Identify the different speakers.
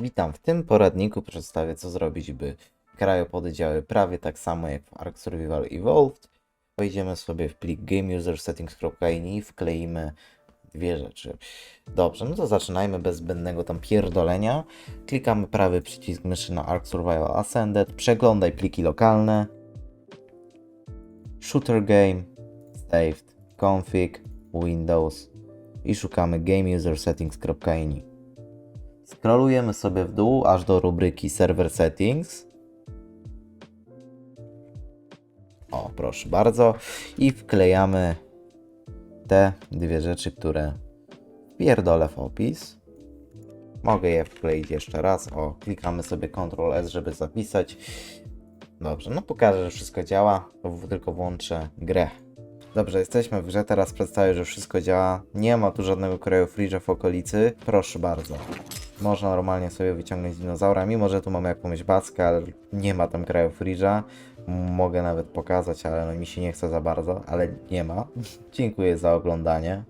Speaker 1: Witam. W tym poradniku przedstawię, co zrobić, by krajopody działały prawie tak samo jak w Ark Survival Evolved. Wejdziemy sobie w plik gameusersettings.ini wkleimy dwie rzeczy. Dobrze, no to zaczynajmy bez zbędnego tam pierdolenia. Klikamy prawy przycisk myszy na Ark Survival Ascended, przeglądaj pliki lokalne, Shooter Game, Saved, Config, Windows i szukamy gameusersettings.ini. Scrollujemy sobie w dół aż do rubryki Server Settings. O, proszę bardzo. I wklejamy te dwie rzeczy, które pierdolę w opis. Mogę je wkleić jeszcze raz. O, klikamy sobie Ctrl S, żeby zapisać. Dobrze, no pokażę, że wszystko działa. Tylko włączę grę. Dobrze, jesteśmy w grze, teraz przedstawię, że wszystko działa. Nie ma tu żadnego kraju Fridge'a w okolicy. Proszę bardzo. Można normalnie sobie wyciągnąć dinozaura, mimo że tu mamy jakąś baskę, ale nie ma tam kraju Fridge'a. M- Mogę nawet pokazać, ale no mi się nie chce za bardzo, ale nie ma. Dziękuję za oglądanie.